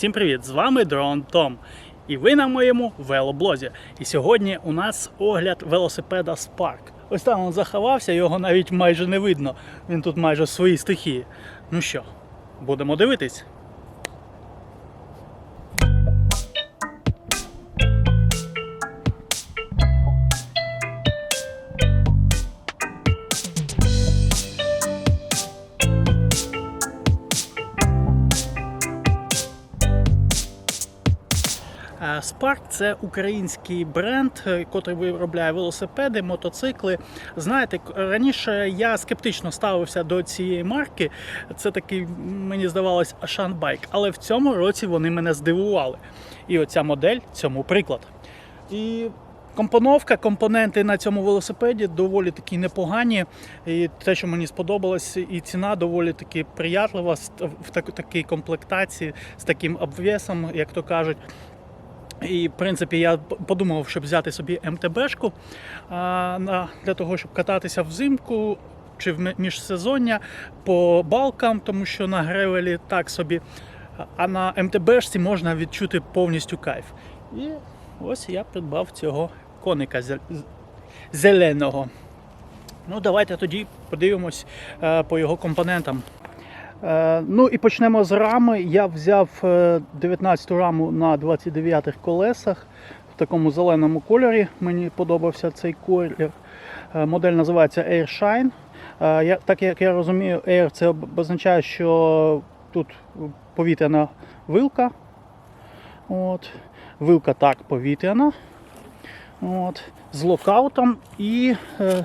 Всім привіт! З вами Дрон Том. І ви на моєму велоблозі. І сьогодні у нас огляд велосипеда Spark. Ось там він заховався, його навіть майже не видно. Він тут майже в своїй стихії. Ну що, будемо дивитись. Spark це український бренд, е, який виробляє велосипеди, мотоцикли. Знаєте, раніше я скептично ставився до цієї марки. Це такий, мені здавалось, Ашан Байк. Але в цьому році вони мене здивували. І оця модель цьому приклад. І компоновка, компоненти на цьому велосипеді доволі такі непогані. І те, що мені сподобалось, і ціна доволі таки приятлива в такій комплектації з таким обвесом, як то кажуть. І, в принципі, я подумав, щоб взяти собі МТБшку для того, щоб кататися взимку чи в міжсезоння по балкам, тому що на гревелі так собі. А на МТБшці можна відчути повністю кайф. І ось я придбав цього коника зеленого. Ну, давайте тоді подивимось е, по його компонентам. Е, Ну і почнемо з рами. Я взяв е, 19 раму на 29-х колесах в такому зеленому кольорі. Мені подобався цей колір. Е, Модель називається Airshine. Е, Я, так як я розумію, Air це означає, що тут повітряна вилка. От. Вилка так повітряна. От. З локаутом і е,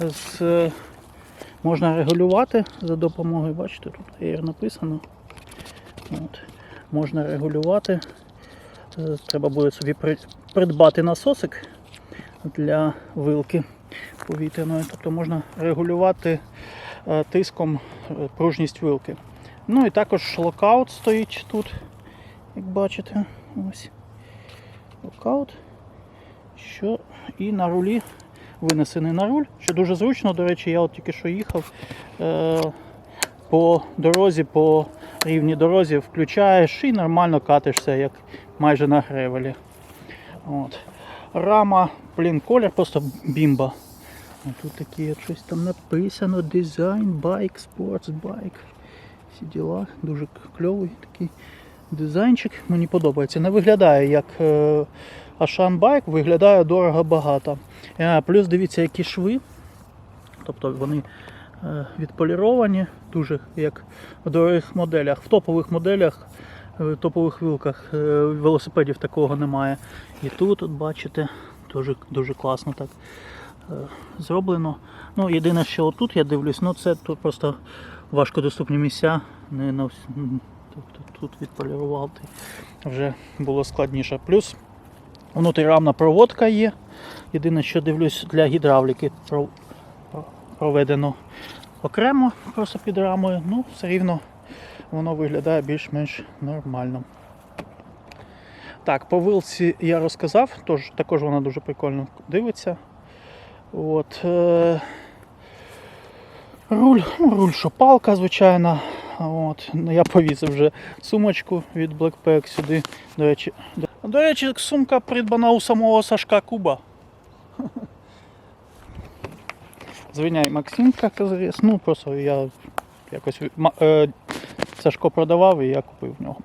з е, Можна регулювати за допомогою, бачите, тут Air написано. От. Можна регулювати. Е, Треба буде собі придбати насосик для вилки повітряної. Тобто можна регулювати е, тиском е, пружність вилки. Ну і також локаут стоїть тут, як бачите. Ось. Локаут. Що і на рулі винесений на руль, що дуже зручно. До речі, я от тільки що їхав е, по дорозі, по рівній дорозі, включаєш і нормально катишся, як майже на гревелі. От. Рама, блін, колір просто бімба. А тут такі щось там написано: дизайн, байк, спортс, байк. Всі діла. Дуже кльовий такий дизайнчик. Мені подобається. Не виглядає як е, Ашан Байк, виглядає дорого багато. Е, Плюс дивіться, які шви. Тобто вони е, відполіровані, дуже як в дорогих моделях. В топових моделях, е, топових вилках велосипедів такого немає. І тут, от бачите, дуже, дуже класно так зроблено. Ну, єдине, що отут я дивлюсь, ну це тут просто важкодоступні місця. Не на тобто тут відполірувати вже було складніше. Плюс внутрірамна проводка є. Єдине, що дивлюсь, для гідравліки про- про- проведено окремо просто під рамою. Ну, все рівно воно виглядає більш-менш нормально. Так, по вилці я розказав, тож, також вона дуже прикольно дивиться. От, е, руль, ну, руль шопалка, звичайно. От, я повісив вже сумочку від Blackpack сюди. До речі, до речі, сумка придбана у самого Сашка Куба. Звиняй, Максимка Казарєс. Ну, просто я якось е, Сашко продавав і я купив в нього.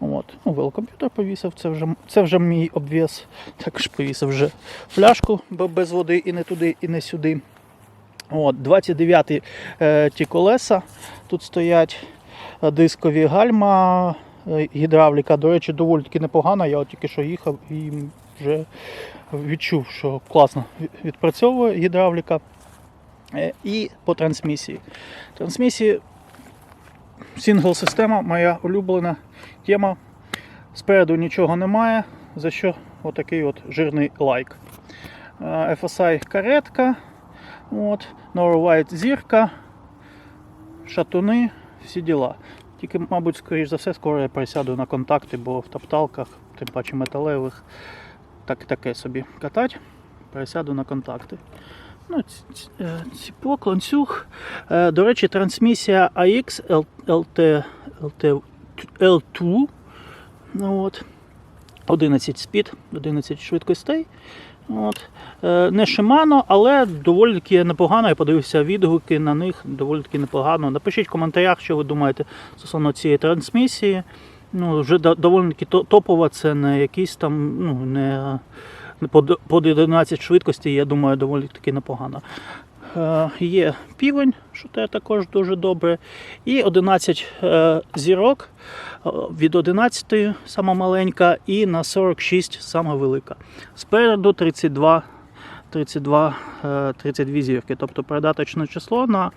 От. Ну, велокомп'ютер повісив, це вже, це вже мій обвес. Також повісив вже фляжку бо без води і не туди, і не сюди. От, 29 е, ті колеса тут стоять, е, дискові гальма, гідравліка. До речі, доволі таки непогана. Я от тільки що їхав і вже відчув, що класно відпрацьовує гідравліка. Е, І по трансмісії. Трансмісії сингл система, моя улюблена тема. Спереду нічого немає, за що отакий от жирний лайк. Е, FSI каретка, Norwide зірка, шатуни, всі діла. Тільки, мабуть, скоріш за все, скоро я пересяду на контакти, бо в топталках, тим паче металевих, так, таке собі катать. Пересяду на контакти. Ну, е, ціпок, ланцюг. Е, До речі, трансмісія AX LT, LT, L2 Ну, От. 11 спід, 11 швидкостей. От. Е, Не Shimano, але доволі таки непогано. Я подивився відгуки на них, доволі таки непогано. Напишіть в коментарях, що ви думаєте стосовно цієї трансмісії. Ну, вже доволі таки топова, це не якісь там, ну, не, под, под 11 швидкості, я думаю, доволі таки непогано. Е, Є півень, що те також дуже добре. І 11 е, зірок від 11 сама маленька, і на 46 сама велика. Спереду 32, 32, е, 32 зірки. Тобто передаточне число на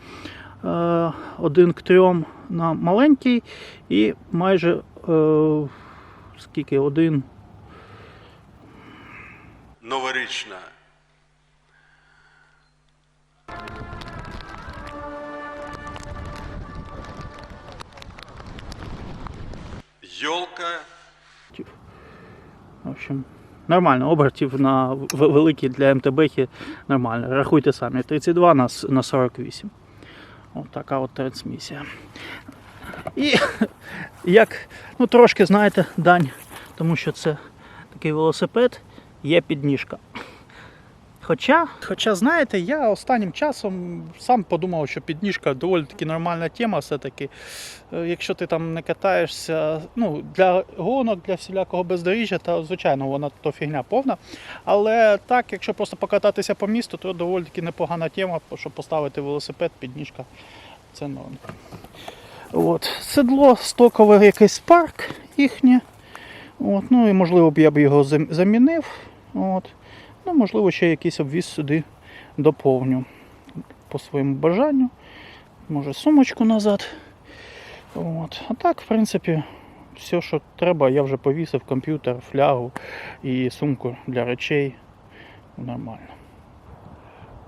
е, 1 к 3 на маленький і майже е, скільки? Один. Новорічна. Йолка В общем, нормально. Обертів на великі для МТБ нормально. Рахуйте самі. 32 на, на 48. От така от трансмісія. І як, ну трошки, знаєте, дань, тому що це такий велосипед, є підніжка. Хоча, хоча, знаєте, я останнім часом сам подумав, що підніжка доволі таки нормальна тема все-таки. Е, Якщо ти там не катаєшся, ну, для гонок, для всілякого бездоріжжя, то звичайно вона то фігня повна. Але так, якщо просто покататися по місту, то доволі таки непогана тема, щоб поставити велосипед, підніжка. Це норм. От. Седло стокове якийсь парк їхнє. От. Ну і можливо б я б його замінив. От. Ну, можливо, ще якийсь обвіз сюди доповню по своєму бажанню. Може сумочку назад. От. А так, в принципі, все, що треба, я вже повісив комп'ютер, флягу і сумку для речей. Нормально.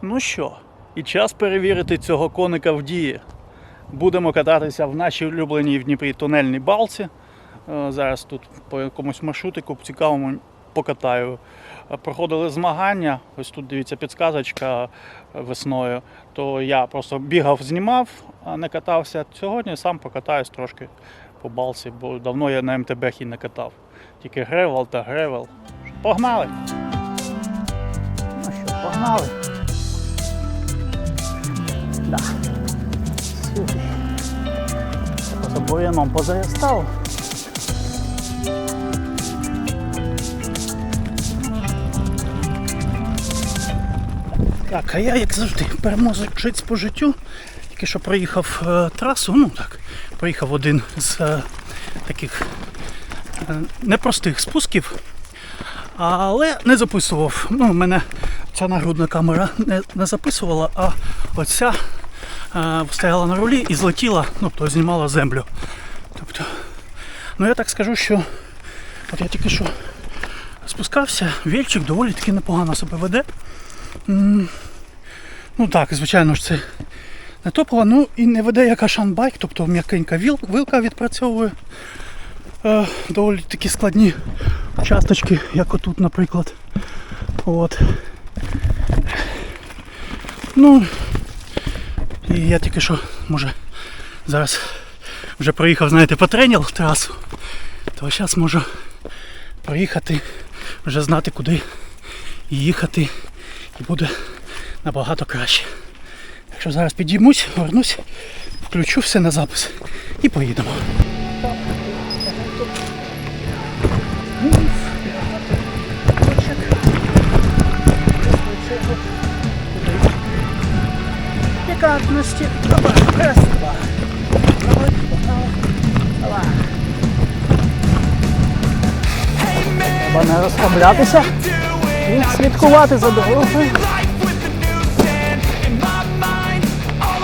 Ну що, і час перевірити цього коника в дії. Будемо кататися в нашій улюбленій в Дніпрі тунельній балці. Е, Зараз тут по якомусь маршрутику цікавому покатаю. Проходили змагання, ось тут дивіться підсказочка е, весною. То я просто бігав, знімав, а не катався. Сьогодні сам покатаюсь трошки по балці, бо давно я на МТБ і не катав. Тільки гревел та гревел. Погнали! Ну що, погнали! Да. Бур'яном позаростав. Так, а я, як завжди, переможець по життю. Тільки що проїхав е, трасу, ну так, проїхав один з е, таких е, непростих спусків, але не записував. Ну, мене ця нагрудна камера не, не записувала, а оця стояла на рулі і злетіла, ну, то знімала землю. Тобто, ну я так скажу, що от я тільки що спускався, вільчик доволі таки непогано себе веде. Ну так, звичайно ж, це не топово, ну і не веде як Ашанбайк, тобто м'якенька вилка відпрацьовує. Е, доволі такі складні часточки, як отут, наприклад. От. Ну і я тільки що, може, зараз вже проїхав, знаєте, по треніл трасу, то зараз можу проїхати, вже знати, куди їхати, і буде набагато краще. Якщо зараз підіймусь, вернусь, включу все на запис і поїдемо. Пікантності. Опа, раз, два. Погнали. Давай. Треба не розслаблятися і слідкувати за дорогою. life with the news and in my mind all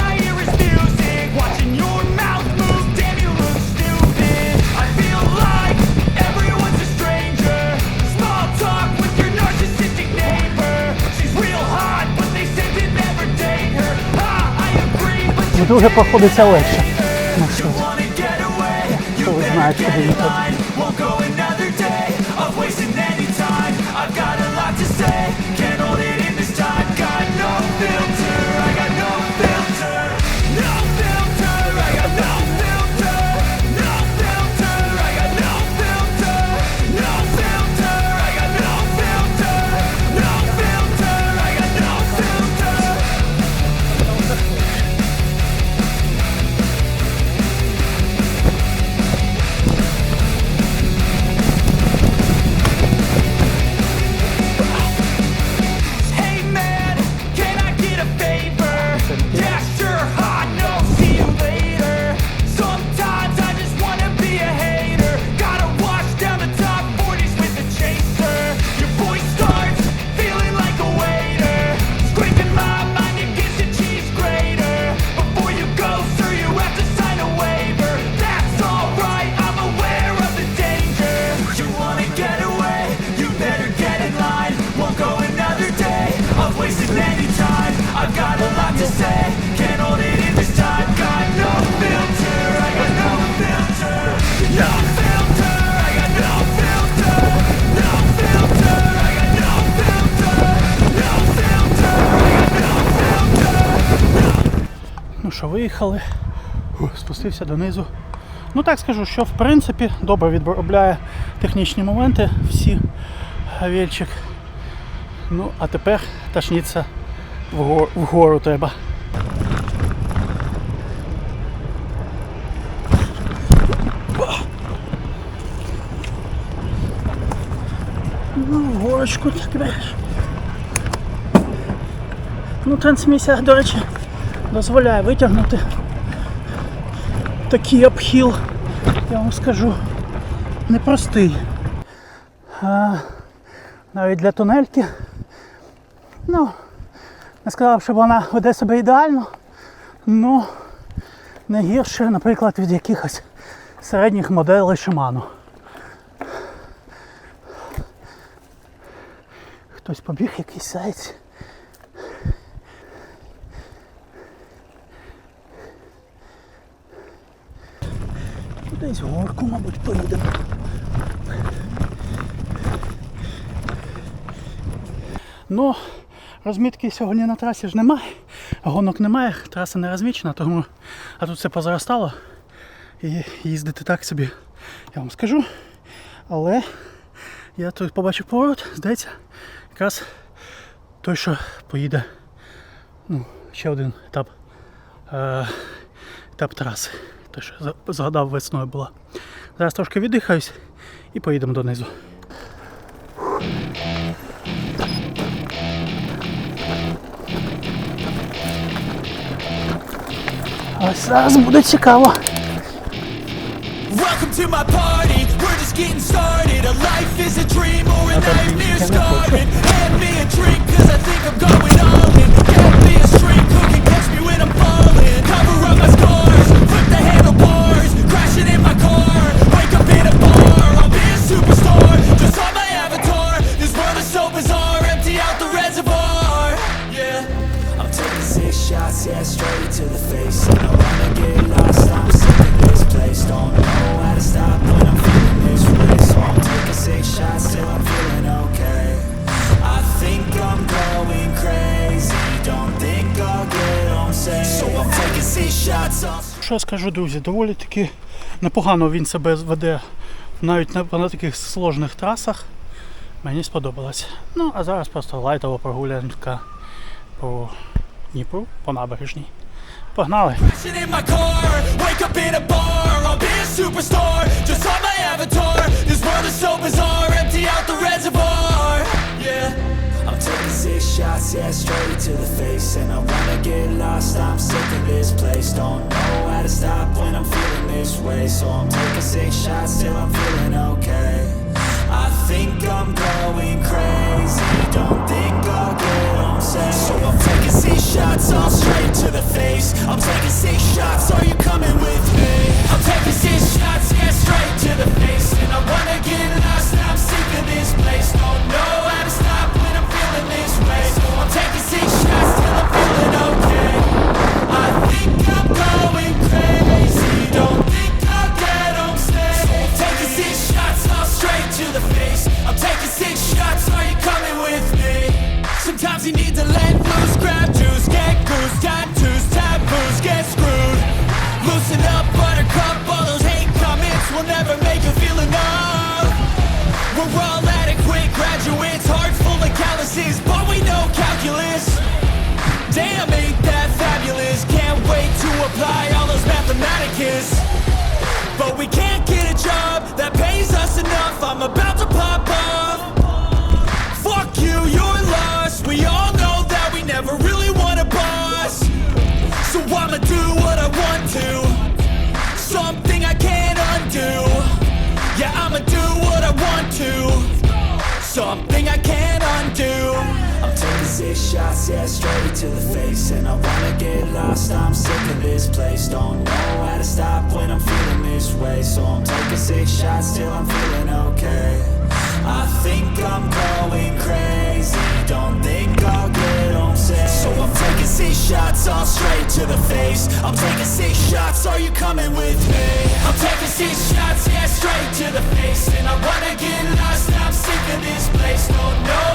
виїхали. Спустився донизу. Ну так скажу, що в принципі добре відробляє технічні моменти всі авельчик. Ну, а тепер ташніться вгору, вгору треба. Ну, горочку так Ну, трансмісія, до речі, дозволяє витягнути такий обхіл, я вам скажу, непростий. А, навіть для тунельки. Ну, не сказав, що вона веде себе ідеально, але не гірше, наприклад, від якихось середніх моделей Shimano. Хтось побіг якийсь зайць. Горку, мабуть, поїдемо. Ну, розмітки сьогодні на трасі ж немає, гонок немає, траса не розмічена, тому а тут все позаростало. І їздити так собі, я вам скажу. Але я тут побачив поворот, здається, якраз той, що поїде. Ну, ще один етап. Е, етап траси. Той, що згадав весною була. Зараз трошки віддихаюсь і поїдемо донизу. Ось зараз буде цікаво. Welcome to my party. We're just getting started. A life is a dream or a nightmare scarring. Hand me a drink, cause I think I'm going all in. Що скажу, друзі, доволі таки непогано він себе веде навіть на, на таких сложних трасах. Мені сподобалось. Ну, а зараз просто лайтова прогулянка по Дніпру, по набережній. Погнали! Shots, yeah, straight to the face. And I wanna get lost, I'm sick of this place. Don't stop when I'm feeling this way. So I'm taking six shots till I'm feeling okay. I think I'm going crazy. Don't think I'll get on safe. So I'm taking six shots all straight to the face. I'm taking six shots. Are you coming with me? I'm taking six shots, yeah, straight to the face. And I We're all adequate graduates, hearts full of calluses, but we know calculus. Damn, ain't that fabulous? Can't wait to apply all those mathematicus. But we can't get a job that pays us enough. I'm about to pop off. Something I can't undo. I'm taking six shots, yeah, straight to the face. And I wanna get lost, I'm sick of this place. Don't know how to stop when I'm feeling this way. So I'm taking six shots till I'm feeling okay. I think I'm going crazy. Don't think I'll get. So I'm taking six shots all straight to the face. I'm taking six shots, are you coming with me? I'm taking six shots, yeah, straight to the face. And I wanna get lost, I'm sick of this place. Don't know